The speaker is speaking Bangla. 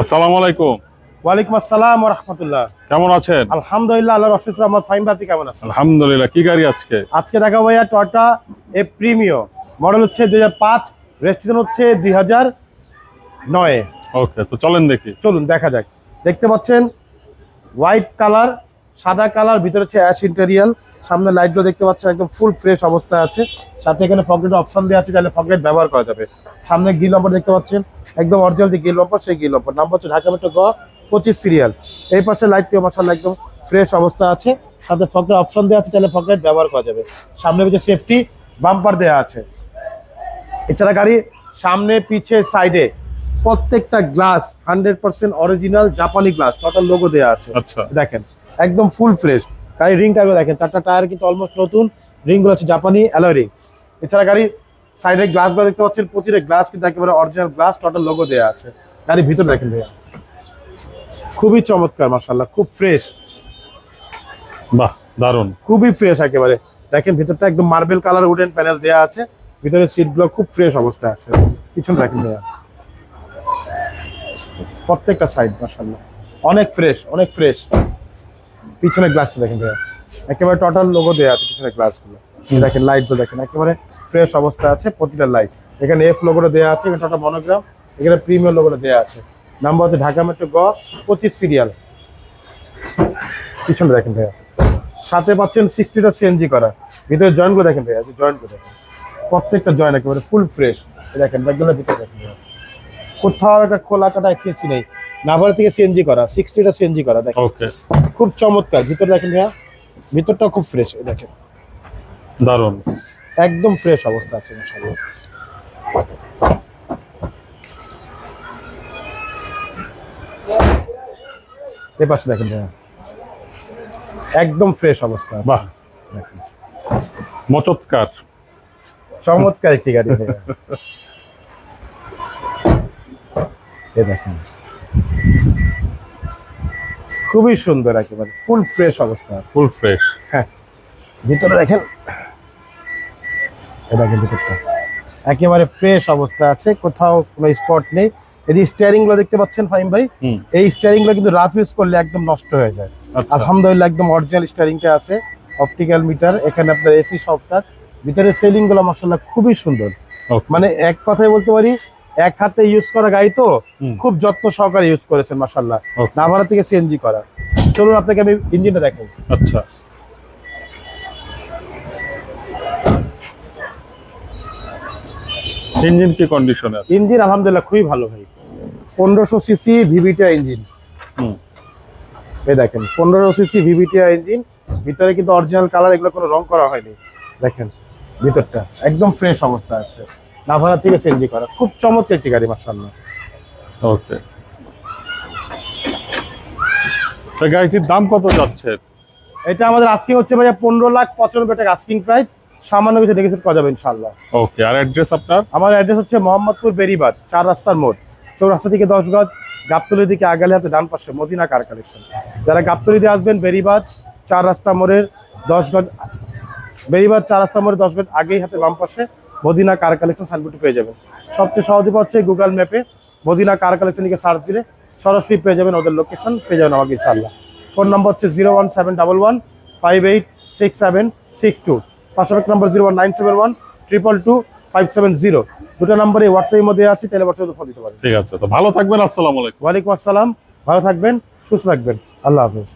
আসসালামু আলাইকুম। ওয়ালাইকুম আসসালাম রহমতুল্লাহ। কেমন আছেন? আলহামদুলিল্লাহ আল্লাহ রশিদ রহমদ ফাইম কেমন আছেন? আলহামদুলিল্লাহ কি গাড়ি আজকে? আজকে দেখা ভাইয়া টয়টা এ প্রিমিও মডেল হচ্ছে দুই হাজার পাঁচ রেজিস্ট্রেশন হচ্ছে দুই হাজার নয়। ওকে তো চলেন দেখি। চলুন দেখা যাক। দেখতে পাচ্ছেন হোয়াইট কালার সাদা কালার ভিতরে হচ্ছে অ্যাশ ইন্টেরিয়াল। সামনে লাইটগুলো দেখতে পাচ্ছেন একদম ফুল ফ্রেশ অবস্থায় আছে। সাথে এখানে ফকেট অপশন দেওয়া আছে তাহলে ফকেট ব্যবহার করা যাবে। সামনে গিল নম্বর দেখতে পাচ্ছেন একদম অরিজিনাল যে গিল নম্বর সেই গিল নম্বর নাম্বার হচ্ছে ঢাকা মেট্রো গ পঁচিশ সিরিয়াল এই পাশে লাইটটিও মশাল একদম ফ্রেশ অবস্থা আছে। সাথে ফকেট অপশন দেওয়া আছে তাহলে ফকেট ব্যবহার করা যাবে। সামনে হচ্ছে সেফটি বাম্পার দেওয়া আছে। এছাড়া গাড়ি সামনে পিছে সাইডে প্রত্যেকটা গ্লাস হান্ড্রেড পার্সেন্ট অরিজিনাল জাপানি গ্লাস টোটাল লোগো দেওয়া আছে। আচ্ছা। দেখেন একদম ফুল ফ্রেশ গাড়ি রিং টায়ারগুলো দেখেন। চারটা টায়ার কিন্তু অলমোস্ট নতুন। রিংগুলো হচ্ছে জাপানি অ্যালয় রিং এছাড়া গাড়ি সাইডের গ্লাসগুলো দেখতে পাচ্ছেন প্রতিটা গ্লাস কিন্তু একেবারে অরিজিনাল গ্লাস টোটাল লোগো দেওয়া আছে। গাড়ির ভিতরে দেখেন ভাইয়া। খুবই চমৎকার মাসাল্লাহ খুব ফ্রেশ বাহ দারুণ খুবই ফ্রেশ একেবারে। দেখেন ভিতরটা একদম মার্বেল কালার উডেন প্যানেল দেওয়া আছে। ভিতরে সিটগুলো খুব ফ্রেশ অবস্থায় আছে। পিছনে দেখেন ভাইয়া। প্রত্যেকটা সাইড মাসাল্লাহ অনেক ফ্রেশ অনেক ফ্রেশ পিছনে গ্লাসটা দেখেন ভাইয়া। একেবারে টোটাল লোগো দেওয়া আছে পিছনে গ্লাসগুলো দেখেন লাইটগুলো দেখেন একেবারে ফ্রেশ অবস্থা আছে প্রতিটা লাইট এখানে এফ লোগোটা দেওয়া আছে এখানে টোটাল মনোগ্রাম এখানে প্রিমিয়াম লোগোটা দেওয়া আছে। নাম্বার হচ্ছে ঢাকা মেট্রো গ পঁচিশ সিরিয়াল পিছনে দেখেন ভাইয়া। সাথে পাচ্ছেন সিক্সটিটা সিএনজি করা। ভিতরে জয়েন্টগুলো দেখেন ভাইয়া জয়েন্টগুলো দেখেন। প্রত্যেকটা জয়েন্ট একেবারে ফুল ফ্রেশ দেখেন ব্যাগগুলো ভিতরে দেখেন কোথাও একটা খোলা কাটা এক্সিস্টি নেই। নাভার থেকে সিএনজি করা সিক্সটিটা সিএনজি করা দেখেন। ওকে খুব চমৎকার। ভিতর দেখেন ভাইয়া ভিতরটাও খুব ফ্রেশ দেখেন। দারুণ একদম ফ্রেশ অবস্থা আছে মাশাআল্লাহ। এ পাশে দেখেন ভাইয়া। একদম ফ্রেশ অবস্থা বাহ। দেখেন। মচৎকার। চমৎকার একটি গাড়ি ভাইয়া। এ দেখেন। খুবই সুন্দর একেবারে ফুল ফ্রেশ অবস্থা ফুল ফ্রেশ হ্যাঁ ভিতরে দেখেন দেখেন ভিতরটা। একেবারে ফ্রেশ অবস্থা আছে কোথাও কোনো স্পট নেই। এই যে স্টিয়ারিংগুলো দেখতে পাচ্ছেন ফাইম ভাই এই স্টিয়ারিংগুলো কিন্তু রাফ ইউজ করলে একদম নষ্ট হয়ে যায়। আচ্ছা। আলহামদুলিল্লাহ একদম অরিজিনাল স্টিয়ারিংটা আছে অপটিক্যাল মিটার এখানে আপনার এসি সফটওয়্যার ভিতরে সেলিংগুলো মাসাল্লাহ খুবই সুন্দর। মানে এক কথায় বলতে পারি এক হাতে ইউজ করা গাড়ি তো খুব যত্ন সহকারে ইউজ করেছেন মাসাল্লাহ. নাভারা থেকে সিএনজি করা। চলুন আপনাকে আমি ইঞ্জিনটা দেখাই। আচ্ছা। ইঞ্জিন কি কন্ডিশনে আছে ইঞ্জিন আলহামদুলিল্লাহ খুবই ভালো ভাই। পনেরোশো সিসি ভিভিটিআই ইঞ্জিন হুম। এই দেখেন পনেরো সিসি ভিভিটিআই ইঞ্জিন ভিতরে কিন্তু অরিজিনাল কালার এগুলো কোনো রং করা হয়নি। দেখেন ভিতরটা একদম ফ্রেশ অবস্থা আছে। নাভারা থেকে চেঞ্জি করা। খুব চমৎকার একটি গাড়ি মাসাল্লাহ ওকে। তো গাড়িটির দাম কত যাচ্ছে? এটা আমাদের আজকে হচ্ছে ভাইয়া পনেরো লাখ পঁচানব্বই টাকা আস্কিং প্রাইস সামান্য কিছু নেগোসিয়েট করা যাবে ইনশাল্লাহ ওকে আর অ্যাড্রেস আপনার? আমার অ্যাড্রেস হচ্ছে মোহাম্মদপুর বেরিবাদ চার রাস্তার মোড়। চৌরাস্তা থেকে দশ গজ গাবতলি দিকে আগালে হাতে ডান পাশে মদিনা কার কালেকশন যারা গাবতলি দিয়ে আসবেন বেরিবাদ চার রাস্তা মোড়ের দশ গজ বেরিবাদ চার রাস্তা মোড়ে দশ গজ আগেই হাতে বাম পাশে মদিনা কার কালেকশন সাইনবোর্ডটি পেয়ে যাবেন। সবচেয়ে সহজে হচ্ছে গুগল ম্যাপে মদিনা কার কালেকশন লিখে সার্চ দিলে সরাসরি পেয়ে যাবেন ওদের লোকেশন পেয়ে যাবেন আমাকে ইনশাল্লাহ ফোন নম্বর হচ্ছে zero one seven double one five eight six seven six two পাশাপাশি number zero one nine seven one triple two five seven zero দুটো নম্বরে হোয়াটসঅ্যাপের মধ্যে আছে তাহলে হোয়াটসঅ্যাপে ফোন দিতে পারেন। ঠিক আছে তো ভালো থাকবেন আসসালামু আলাইকুম। ওয়ালাইকুম আসসালাম ভালো থাকবেন সুস্থ থাকবেন। আল্লাহ হাফিজ।